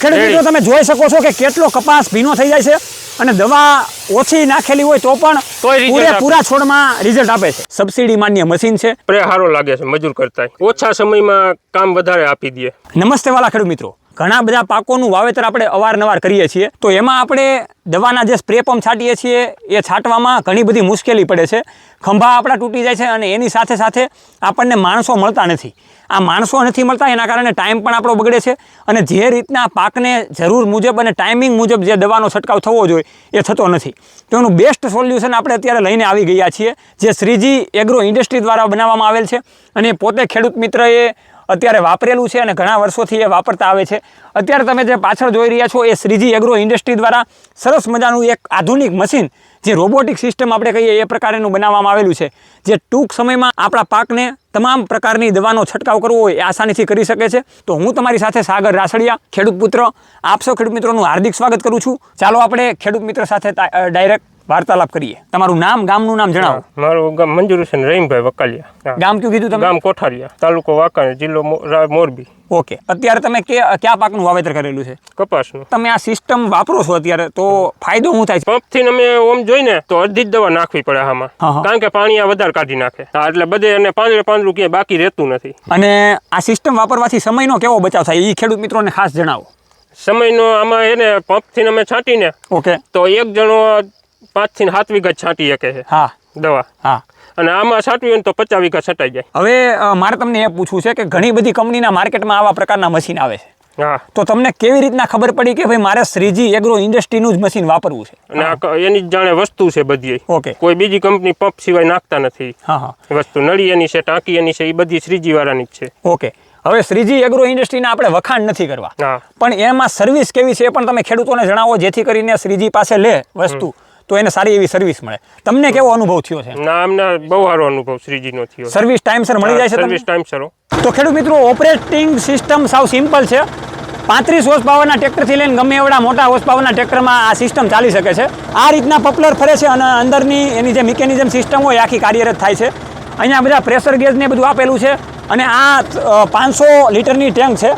ખેડૂત મિત્રો તમે જોઈ શકો છો કે કેટલો કપાસ ભીનો થઈ જાય છે અને દવા ઓછી નાખેલી હોય તો પણ પૂરા પૂરેપૂરા છોડમાં રિઝલ્ટ આપે છે. સબસિડી માન્ય મશીન છે. સારો લાગે છે મજૂર કરતા ઓછા સમયમાં કામ વધારે આપી દે. નમસ્તે વાલા ખેડૂત મિત્રો. ઘણા બધા પાકોનું વાવેતર આપણે અવારનવાર કરીએ છીએ. તો એમાં આપણે દવાના જે સ્પ્રે પંપ છાંટીએ છીએ, એ છાંટવામાં ઘણી બધી મુશ્કેલી પડે છે. ખંભા આપણા તૂટી જાય છે અને એની સાથે સાથે આપણને માણસો મળતા નથી. આ માણસો નથી મળતા એના કારણે ટાઈમ પણ આપણો બગડે છે અને જે રીતના પાકને જરૂર મુજબ અને ટાઈમિંગ મુજબ જે દવાનો છંટકાવ થવો જોઈએ, એ થતો નથી. તો એનું બેસ્ટ સોલ્યુશન આપણે અત્યારે લઈને આવી ગયા છીએ. જે શ્રીજી એગ્રો ઇન્ડસ્ટ્રી દ્વારા બનાવવામાં આવેલ છે અને પોતે ખેડૂત મિત્રએ અત્યારે વાપરેલું છે અને ઘણા વર્ષોથી એ વાપરતા આવે છે. અત્યારે તમે જે પાછળ જોઈ રહ્યા છો એ શ્રીજી એગ્રો ઇન્ડસ્ટ્રી દ્વારા સરસ મજાનું એક આધુનિક મશીન જે રોબોટિક સિસ્ટમ આપણે કહીએ એ પ્રકારનું બનાવવામાં આવેલું છે. જે ટૂંક સમયમાં આપણા પાકને તમામ પ્રકારની દવાનો છંટકાવ કરવો હોય એ આસાનીથી કરી શકે છે. તો હું તમારી સાથે સાગર રાસડિયા, ખેડૂત પુત્ર આપસો ખેડૂત મિત્રોનું હાર્દિક સ્વાગત કરું છું. ચાલો આપણે ખેડૂત મિત્ર સાથે ડાયરેક્ટ વાર્તાલાપ કરીએ. તમારું નામ ગામનું નામ જણાવો. મારું ગામ મંજુર હુસેન રહીમભાઈ વકાલિયા. ગામ કયું કીધું તમે? ગામ કોઠારિયા તાલુકો વાંકાનેર જિલ્લો મોરબી. ઓકે. અત્યારે તમે કે કયા પાકનું વાવેતર કરેલું છે? કપાસનું. તમે આ સિસ્ટમ વાપરો છો અત્યારે તો ફાયદો શું થાય પંપથી અમે ઓમ જોઈને તો અડધી જ દવા નાખવી પડે આમાં. કારણ કે પાણી આ વધારે કાઢી નાખે. હા, એટલે બધે અને પાંદડે પાંદડું ક્યાંય બાકી રહેતું નથી. અને આ સિસ્ટમ વાપરવાથી સમયનો કેવો બચાવ થાય એ ખેડૂત મિત્રોને ખાસ જણાવો. સમયનો આમાં એને પંપથી અમે છાંટીને ઓકે. તો એક જણો પાંચથી સાત વીઘા છાંટી શકે છે હા. દવા. હા. અને આમાં છાંટવી હોય તો પચાસ વીઘા છટાઈ જાય. હવે મારે તમને એ પૂછવું છે કે ઘણી બધી કંપનીના માર્કેટમાં આવા પ્રકારના મશીન આવે છે. હા. તો તમને કેવી રીતના ખબર પડી કે ભાઈ મારે શ્રીજી એગ્રો ઇન્ડસ્ટ્રીનું જ મશીન વાપરવું છે? અને એની જ જાણે વસ્તુ છે બધી. ઓકે. કોઈ બીજી કંપની પંપ સિવાય નાખતા નથી. હા હા. વસ્તુ નળી એની છે ટાંકી એની છે એ બધી શ્રીજી વાળાની જ છે. ઓકે. હવે શ્રીજી એગ્રો ઇન્ડસ્ટ્રીના આપણે વખાણ નથી કરવા. પણ એમાં સર્વિસ કેવી છે એ પણ તમે ખેડૂતોને જણાવો જેથી કરીને શ્રીજી પાસે લે વસ્તુ. તો એને સારી એવી સર્વિસ મળે. તમને કેવો અનુભવ થયો છે? ના અમને બહુ સારો અનુભવ શ્રીજીનો થયો સર્વિસ ટાઈમસર મળી જાય છે સર્વિસ ટાઈમસર તો ખેડૂત મિત્રો ઓપરેટિંગ સિસ્ટમ સાવ સિમ્પલ છે. પાંત્રીસ હોર્સ પાવરના ટ્રેક્ટરથી લઈને ગમે એવડા મોટા હોર્સ પાવરના ટ્રેક્ટરમાં આ સિસ્ટમ ચાલી શકે છે. આ રીતના પોપ્યુલર ફરે છે અને અંદરની એની જે મિકેનિઝમ સિસ્ટમ હોય આખી કાર્યરત થાય છે. અહીંયા બધા પ્રેશર ગેજને બધું આપેલું છે અને આ પાંચસો લીટરની ટેન્ક છે.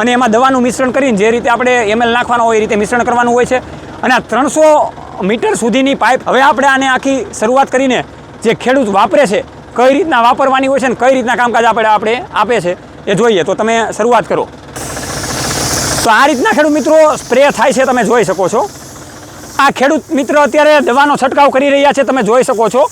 અને એમાં દવાનું મિશ્રણ કરીને જે રીતે આપણે એમએલ નાખવાનું હોય એ રીતે મિશ્રણ કરવાનું હોય છે. અને આ ત્રણસો મીટર સુધીની પાઇપ હવે આપણે આને આખી શરૂઆત કરીને જે ખેડૂત વાપરે છે, કઈ રીતના વાપરવાની હોય છે ને કઈ રીતના કામકાજ આપણે આપણે આપે છે એ જોઈએ. તો તમે શરૂઆત કરો. તો આ રીતના ખેડૂત મિત્રો સ્પ્રે થાય છે, તમે જોઈ શકો છો. આ ખેડૂત મિત્ર અત્યારે દવાનો છંટકાવ કરી રહ્યા છે, તમે જોઈ શકો છો.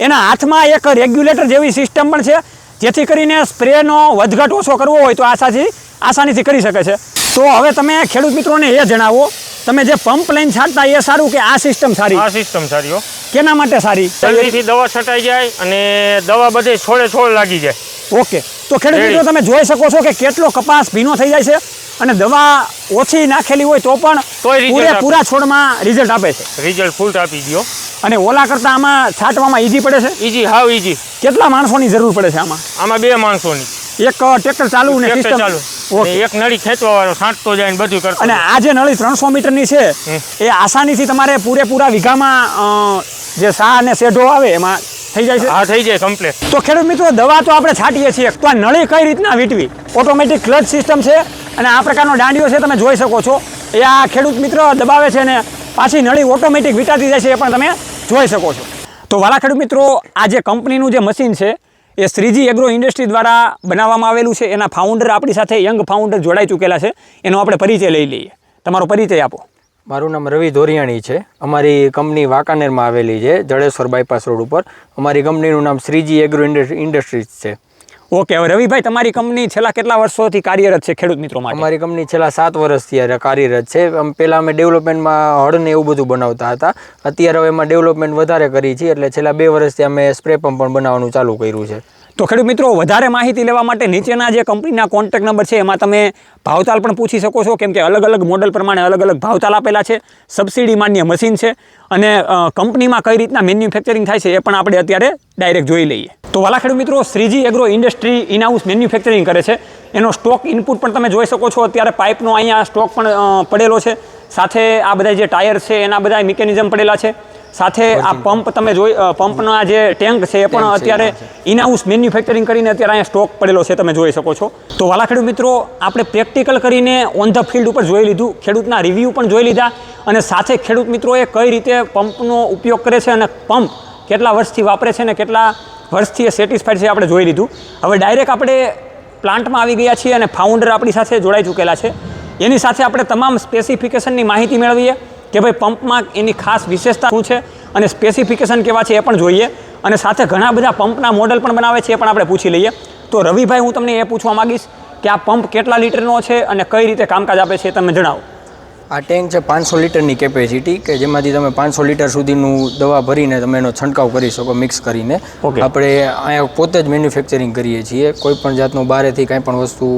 એના હાથમાં એક રેગ્યુલેટર જેવી સિસ્ટમ પણ છે, જેથી કરીને સ્પ્રેનો વધઘટ ઓછો કરવો હોય તો આશાથી, આસાનીથી કરી શકે છે. તો હવે તમે ખેડૂત મિત્રોને એ જણાવો તમે જે પંપ લઈને છાંટતા એ સારું કે આ સિસ્ટમ સારી? આ સિસ્ટમ સારી હો. કેના માટે સારી? જલ્દીથી દવા છટાઈ જાય અને દવા બધે છોડે છોડ લાગી જાય. ઓકે તો ખેડૂત મિત્રો તમે જોઈ શકો છો કે કેટલો કપાસ ભીનો થઈ જાય છે અને દવા ઓછી નાખેલી હોય તો પણ પૂરેપૂરા છોડમાં રિઝલ્ટ આપે છે. રિઝલ્ટ ફૂલ આપી દો અને ઓલા કરતાં આમાં છાંટવામાં ઈઝી પડે છે? ઈજી હાવ ઈજી કેટલા માણસોની જરૂર પડે છે આમાં? આમાં બે માણસોની. એક ટ્રેક્ટર ચાલુ ને સિસ્ટમ ચાલુ. એક નળી ખેંચવા વાળો છાંટતો જાય ને બધું કરતો અને આ જે નળી ત્રણસો મીટરની છે એ આસાનીથી તમારે પૂરેપૂરા વીઘામાં જે સા અને શેઢો આવે એમાં થઈ જાય છે? હા થઈ જાય કમ્પ્લીટ તો ખેડૂત મિત્રો દવા તો આપણે છાંટીએ છીએ તો આ નળી કઈ રીતના વીટવી? ઓટોમેટિક ક્લચ સિસ્ટમ છે અને આ પ્રકારનો દાંડિયો છે તમે જોઈ શકો છો. એ આ ખેડૂત મિત્ર દબાવે છે અને પાછી નળી ઓટોમેટિક વીટાતી જાય છે એ પણ તમે જોઈ શકો છો. તો વાલા ખેડૂત મિત્રો આ જે કંપનીનું જે મશીન છે એ શ્રીજી એગ્રો ઇન્ડસ્ટ્રી દ્વારા બનાવવામાં આવેલું છે. એના ફાઉન્ડર આપણી સાથે યંગ ફાઉન્ડર જોડાઈ ચૂકેલા છે. એનો આપણે પરિચય લઈ લઈએ. તમારો પરિચય આપો. મારું નામ રવિ ધોરિયાણી છે. અમારી કંપની વાંકાનેરમાં આવેલી છે જડેશ્વર બાયપાસ રોડ ઉપર. અમારી કંપનીનું નામ શ્રીજી એગ્રો ઇન્ડસ્ટ્રીઝ છે. ઓકે, હવે રવિભાઈ, તમારી કંપની છેલ્લા કેટલા વર્ષોથી કાર્યરત છે ખેડૂત મિત્રો માટે? અમારી કંપની છેલ્લા સાત વર્ષથી કાર્યરત છે. પહેલાં અમે ડેવલપમેન્ટમાં હળને એવું બધું બનાવતા હતા. અત્યારે હવે એમાં ડેવલપમેન્ટ વધારે કરી છે, એટલે છેલ્લા બે વર્ષથી અમે સ્પ્રે પંપ પણ બનાવવાનું ચાલુ કર્યું છે. તો ખેડૂત મિત્રો, વધારે માહિતી લેવા માટે નીચેના જે કંપનીના કોન્ટેક નંબર છે, એમાં તમે ભાવતાલ પણ પૂછી શકો છો. કેમ કે અલગ અલગ મોડલ પ્રમાણે અલગ અલગ ભાવતાલ આપેલા છે. સબસિડી માન્ય મશીન છે. અને કંપનીમાં કઈ રીતના મેન્યુફેક્ચરિંગ થાય છે, એ પણ આપણે અત્યારે ડાયરેક્ટ જોઈ લઈએ. તો વાલા ખેડૂત મિત્રો, Shreeji agro industry in house manufacturing કરે છે. એનો સ્ટોક ઇનપુટ પણ તમે જોઈ શકો છો. અત્યારે પાઇપનો અહીંયા સ્ટોક પણ પડેલો છે. સાથે આ બધા જે ટાયર છે એના બધા મિકેનિઝમ પડેલા છે. સાથે આ પંપ તમે જોઈ પંપના જે ટેન્ક છે એ પણ અત્યારે ઇનહાઉસ મેન્યુફેક્ચરિંગ કરીને અત્યારે અહીંયા સ્ટોક પડેલો છે તમે જોઈ શકો છો. તો વાલા ખેડૂત મિત્રો આપણે પ્રેક્ટિકલ કરીને ઓન ધ ફિલ્ડ ઉપર જોઈ લીધું ખેડૂતના રિવ્યૂ પણ જોઈ લીધા અને સાથે ખેડૂત મિત્રોએ કઈ રીતે પંપનો ઉપયોગ કરે છે અને પંપ કેટલા વર્ષથી વાપરે છે અને કેટલા વર્ષથી એ સેટિસ્ફાઈડ છે આપણે જોઈ લીધું. હવે ડાયરેક્ટ આપણે પ્લાન્ટમાં આવી ગયા છીએ અને ફાઉન્ડર આપણી સાથે જોડાઈ ચૂકેલા છે. એની સાથે આપણે તમામ સ્પેસિફિકેશનની માહિતી મેળવીએ કે ભાઈ પંપમાં એની ખાસ વિશેષતા શું છે અને સ્પેસિફિકેશન કેવા છે એ પણ જોઈએ અને સાથે ઘણા બધા પંપના મોડલ પણ બનાવે છે એ પણ આપણે પૂછી લઈએ. તો રવિભાઈ હું તમને એ પૂછવા માંગીશ કે આ પંપ કેટલા લીટરનો છે અને કઈ રીતે કામકાજ આપે છે એ તમે જણાવો. આ ટેન્ક છે પાંચસો લીટરની કેપેસિટી કે જેમાંથી તમે પાંચસો લીટર સુધીનું દવા ભરીને તમે એનો છંટકાવ કરી શકો મિક્સ કરીને. આપણે અહીંયા પોતે જ મેન્યુફેક્ચરિંગ કરીએ છીએ. કોઈ પણ જાતનું બહારેથી કાંઈ પણ વસ્તુ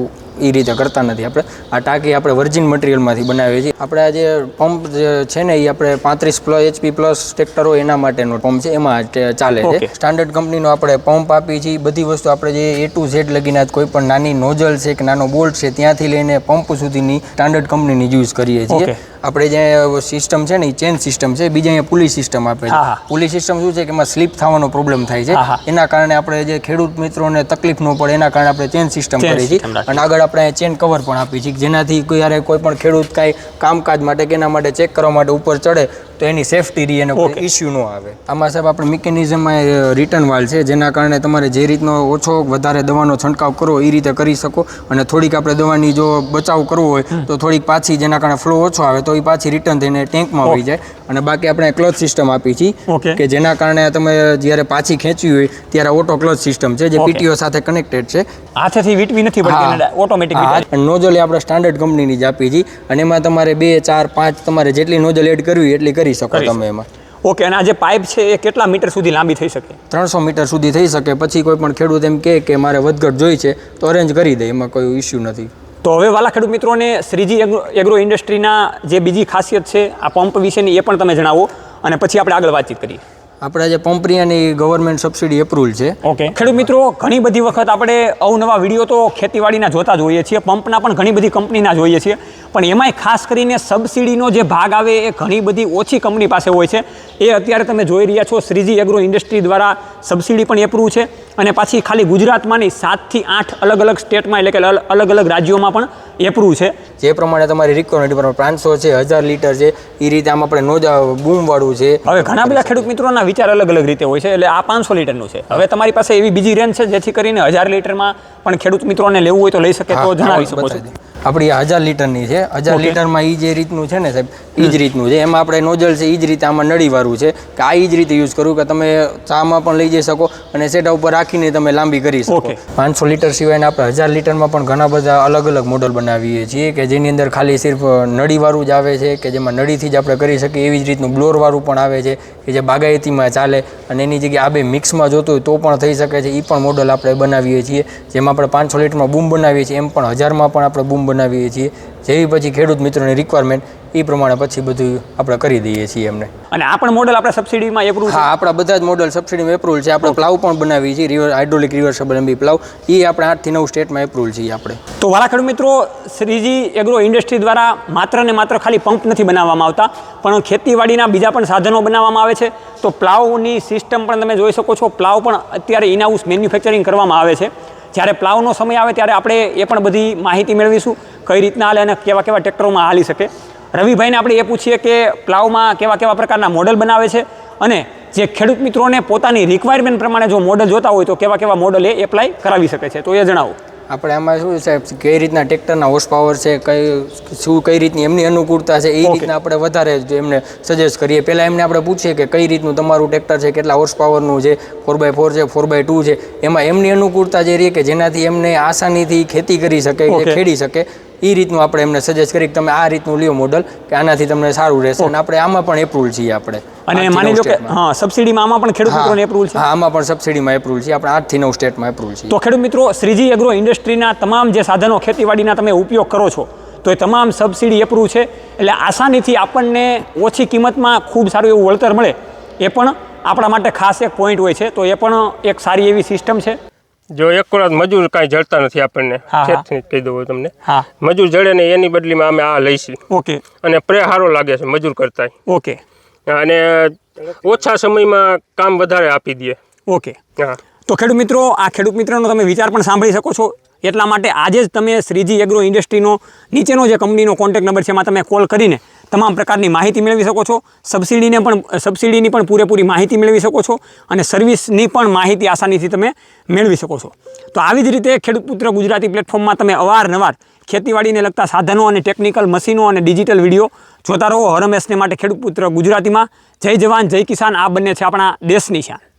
એ રીતે કરતા નથી. આપણે આ ટાંકી આપણે વર્જિન મટીરિયલમાંથી બનાવીએ છીએ. આપણે આ જે પંપ જે છે ને એ આપણે પાંત્રીસ પ્લસ એચપી પ્લસ ટ્રેક્ટર એના માટેનો પંપ છે. એમાં ચાલે છે. સ્ટાન્ડર્ડ કંપનીનો આપણે પંપ આપીએ છીએ. બધી વસ્તુ આપણે જે એ ટુ ઝેડ લગીને કોઈ પણ નાની નોઝલ છે કે નાનો બોલ્ટ છે ત્યાંથી લઈને પંપ સુધીની સ્ટાન્ડર્ડ કંપનીની યુઝ કરીએ છીએ. આપણે જે સિસ્ટમ છે ને એ ચેન સિસ્ટમ છે બીજા અહીંયા પુલી સિસ્ટમ આપે છે. પુલી સિસ્ટમ શું છે કે એમાં સ્લીપ થવાનો પ્રોબ્લેમ થાય. છે. એના કારણે આપણે જે ખેડૂત મિત્રોને તકલીફ ન પડે એના કારણે આપણે ચેન સિસ્ટમ કરીએ છીએ. અને આગળ આપણે ચેન કવર પણ આપીએ છીએ જેનાથી ક્યારે કોઈ પણ ખેડૂત કાંઈ કામકાજ માટે કે એના માટે ચેક કરવા માટે ઉપર ચડે તો એની સેફટી રહી એને કોઈ ઇસ્યુ ન આવે. આમાં સાહેબ આપણે મિકેનિઝમમાં રિટર્ન વાલ છે જેના કારણે તમારે જે રીતનો ઓછો વધારે દવાનો છંટકાવ કરવો એ રીતે કરી શકો અને થોડીક આપણે દવાની જો બચાવ કરવો હોય તો થોડીક પાછી જેના કારણે ફ્લો ઓછો આવે તો એ પાછી રિટર્ન થઈને ટેન્કમાં આવી જાય. અને બાકી આપણે ક્લચ સિસ્ટમ આપી છીએ કે જેના કારણે તમે જ્યારે પાછી ખેંચવી હોય ત્યારે ઓટો ક્લચ સિસ્ટમ છે જે પીટીઓ સાથે કનેક્ટેડ છે. હાથેથી વીટવી નથી પડતી ઓટોમેટિક નોઝલ આપણે સ્ટાન્ડર્ડ કંપનીની જ આપી છીએ અને એમાં તમારે બે ચાર પાંચ તમારે જેટલી નોઝલ એડ કરવી એટલી કરી શકો તમે એમાં. ઓકે અને આ જે પાઇપ છે એ કેટલા મીટર સુધી લાંબી થઈ શકે? ત્રણસો મીટર સુધી થઈ શકે પછી કોઈ પણ ખેડૂત એમ કહે કે મારે વધઘટ જોઈ છે તો અરેન્જ કરી દે એમાં કોઈ ઇસ્યુ નથી. તો હવે વાલા ખેડૂત મિત્રોને શ્રીજી એગ્રો ઇન્ડસ્ટ્રીના જે બીજી ખાસિયત છે આ પંપ વિશેની એ પણ તમે જણાવો અને પછી આપણે આગળ વાતચીત કરીએ. આપણે જે પંપરિયાની ગવર્મેન્ટ સબસિડી એપ્રુવલ છે. ઓકે. ખેડૂત મિત્રો ઘણી બધી વખત આપણે અવનવા વીડિયો તો ખેતીવાડીના જોતા હોઈએ છીએ પંપના પણ ઘણી બધી કંપનીના જોઈએ છીએ. પણ એમાંય ખાસ કરીને સબસિડીનો જે ભાગ આવે એ ઘણી બધી ઓછી કંપની પાસે હોય છે. એ અત્યારે તમે જોઈ રહ્યા છો શ્રીજી એગ્રો ઇન્ડસ્ટ્રી દ્વારા સબસિડી પણ એપ્રુવ છે. અને પાછી ખાલી ગુજરાતમાંની સાતથી આઠ અલગ અલગ સ્ટેટમાં એટલે કે અલગ અલગ રાજ્યોમાં પણ એપ્રુવ છે? જે પ્રમાણે તમારી રિક્વાયરમેન્ટ પ્રમાણે પાંચસો છે હજાર લીટર છે એ રીતે આમ આપણે નોજ બૂમ વાળું છે. હવે ઘણા બધા ખેડૂત મિત્રોના વિચાર અલગ અલગ રીતે હોય છે એટલે આ પાંચસો લીટરનું છે. હવે તમારી પાસે એવી બીજી રેન્જ છે જેથી કરીને હજાર લીટરમાં પણ ખેડૂત મિત્રોને લેવું હોય તો લઈ શકે તો જણાવી શકો છો. આપણી હજાર લીટરની છે. હજાર. લીટરમાં એ જે રીતનું છે ને સાહેબ એ જ રીતનું છે. એમાં આપણે નોઝલ છે એ જ રીતે આમાં નળીવાળું છે. કે આ એ જ રીતે યુઝ કરવું કે તમે ચામાં પણ લઈ જઈ શકો અને સેટા ઉપર રાખીને તમે લાંબી કરી શકો. પાંચસો લીટર સિવાયના આપણે હજાર લીટરમાં પણ ઘણા બધા અલગ અલગ મોડલ બનાવીએ છીએ કે જેની અંદર ખાલી સિર્ફ નળીવાળું જ આવે છે, કે જેમાં નળીથી જ આપણે કરી શકીએ એવી જ રીતનું બ્લોરવાળું પણ આવે છે, કે જે બાગાયતીમાં ચાલે અને એની જગ્યાએ આ બે મિક્સમાં જોતું હોય તો પણ થઈ શકે છે એ પણ મોડલ આપણે બનાવીએ છીએ. જેમાં આપણે પાંચસો લીટરમાં બૂમ બનાવીએ છીએ, એમ પણ હજારમાં પણ આપણે બૂમ બનાવીએ છીએ. જેવી પછી ખેડૂત મિત્રોની રિક્વાયરમેન્ટ એ પ્રમાણે પછી બધું આપણે કરી દઈએ છીએ એમને. અને આ પણ મોડલ આપણે સબસિડીમાં એપ્રુવ હા આપણા બધા જ મોડલ સબસિડીમાં એપ્રુવલ છે. આપણે પ્લાવ પણ બનાવીએ છીએ river hydraulic reversible MB plough એ આપણે આઠથી નવ સ્ટેટમાં એપ્રુવલ છીએ આપણે. તો વાલા મિત્રો શ્રીજી એગ્રો ઇન્ડસ્ટ્રી દ્વારા માત્ર ને માત્ર ખાલી પંપ નથી બનાવવામાં આવતા પણ ખેતીવાડીના બીજા પણ સાધનો બનાવવામાં આવે છે. તો પ્લાવની સિસ્ટમ પણ તમે જોઈ શકો છો પ્લાવ પણ અત્યારે ઇનહાઉસ મેન્યુફેક્ચરિંગ કરવામાં આવે છે. જ્યારે પ્લાવનો સમય આવે ત્યારે આપણે એ પણ બધી માહિતી મેળવીશું કઈ રીતના હાલે અને કેવા કેવા ટ્રેક્ટરોમાં હાલી શકે. રવિભાઈને આપણે એ પૂછીએ કે પ્લાવમાં કેવા કેવા પ્રકારના મોડલ બનાવે છે અને જે ખેડૂત મિત્રોને પોતાની રિક્વાયરમેન્ટ પ્રમાણે જો મોડલ જોતા હોય તો કેવા કેવા મોડલ એ એપ્લાય કરાવી શકે છે. તો એ જણાવો. આપણે આમાં શું છે કઈ રીતના ટ્રેક્ટરના હોર્સ પાવર છે કઈ શું કઈ રીતની એમની અનુકૂળતા છે એ રીતના આપણે વધારે એમને સજેસ્ટ કરીએ. પહેલાં એમને આપણે પૂછીએ કે કઈ રીતનું તમારું ટ્રેક્ટર છે કેટલા હોર્સ પાવરનું છે ફોર બાય ફોર છે ફોર બાય ટુ છે એમાં એમની અનુકૂળતા જે રહે કે જેનાથી એમને આસાનીથી ખેતી કરી શકે કે ખેડી શકે. એ રીતનું આપણે એમને સજેસ્ટ કરી કે તમે આ રીતનું લ્યો મોડલ કે આનાથી તમને સારું રહેશે. અને આપણે આમાં પણ એપ્રુવલ છીએ આપણે. અને માની લો કે. હા સબસિડીમાં આમાં પણ ખેડૂત મિત્રોને એપ્રુવલ છે? હા આમાં પણ સબસિડીમાં એપ્રુવલ છે. આપણે આઠથી નવ સ્ટેટમાં એપ્રુવલ છે તો ખેડૂત મિત્રો શ્રીજી એગ્રો ઇન્ડસ્ટ્રીના તમામ જે સાધનો ખેતીવાડીના તમે ઉપયોગ કરો છો તો એ તમામ સબસિડી એપ્રુવ છે. એટલે આસાનીથી આપણને ઓછી કિંમતમાં ખૂબ સારું એવું વળતર મળે. એ પણ આપણા માટે ખાસ એક પોઈન્ટ હોય છે. તો એ પણ એક સારી એવી સિસ્ટમ છે. જો એક વખત મજૂર કાંઈ જડતા નથી આપણને હા. કહી દઉં તમને. મજૂર જડે ને એની બદલીમાં અમે આ લઈશું. ઓકે. અને પ્રે સારો લાગે છે મજૂર કરતા ઓકે. અને ઓછા સમયમાં કામ વધારે આપી દે. ઓકે. હા. તો ખેડૂત મિત્રો આ ખેડૂત મિત્રનો તમે વિચાર પણ સાંભળી શકો છો. એટલા માટે આજે જ તમે શ્રીજી એગ્રો ઇન્ડસ્ટ્રીનો નીચેનો જે કંપનીનો કોન્ટેક્ટ નંબર છે એમાં તમે કોલ કરીને તમામ પ્રકારની માહિતી મેળવી શકો છો. સબસિડીને પણ, સબસિડીની પણ પૂરેપૂરી માહિતી મેળવી શકો છો અને સર્વિસની પણ માહિતી આસાનીથી તમે મેળવી શકો છો. તો આવી જ રીતે ખેડૂત પુત્ર ગુજરાતી પ્લેટફોર્મમાં તમે અવારનવાર ખેતીવાડીને લગતા સાધનો અને ટેકનિકલ મશીનો અને ડિજિટલ વીડિયો જોતા રહો. હરમેશને માટે ખેડૂત પુત્ર ગુજરાતીમાં. જય જવાન, જય કિસાન. આ બંને છે આપણા દેશની શાન